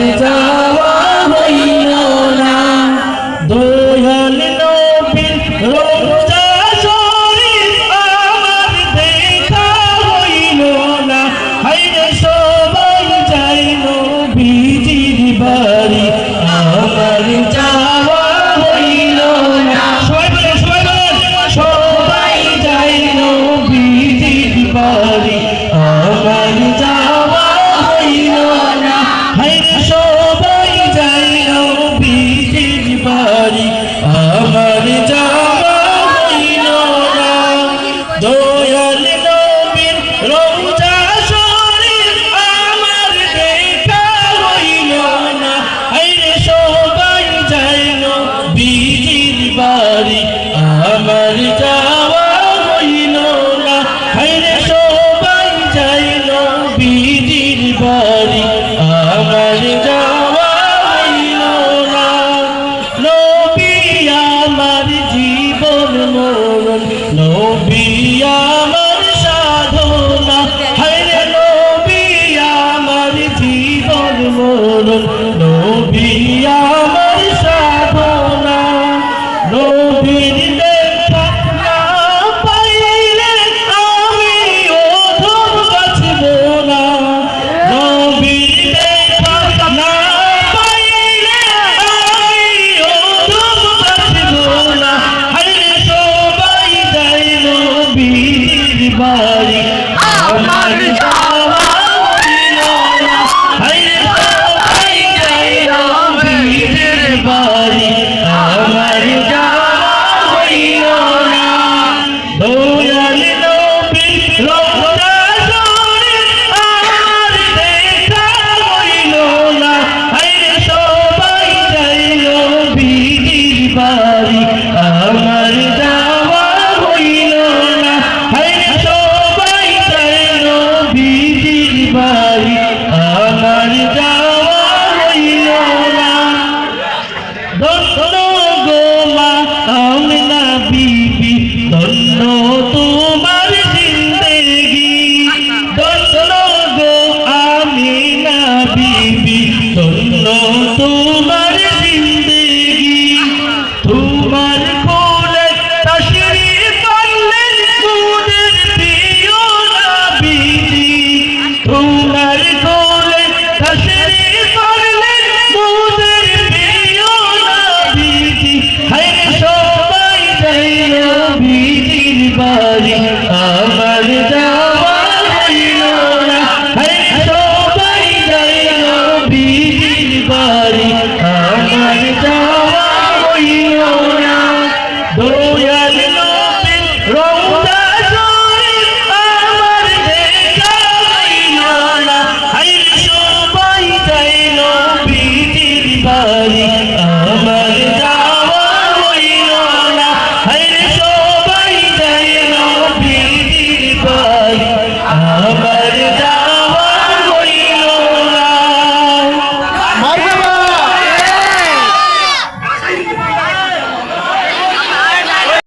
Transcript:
Hare Rama. পারি আমার যাওয়া হইল না নবী আমার জীবন মরণ নবী আমার সাধনা। হায় নবী আমার জীবন মরণ নবী আমার সাধনা। নবী বাড়ি আমার বাড়ি? আমার দশ বাড়ি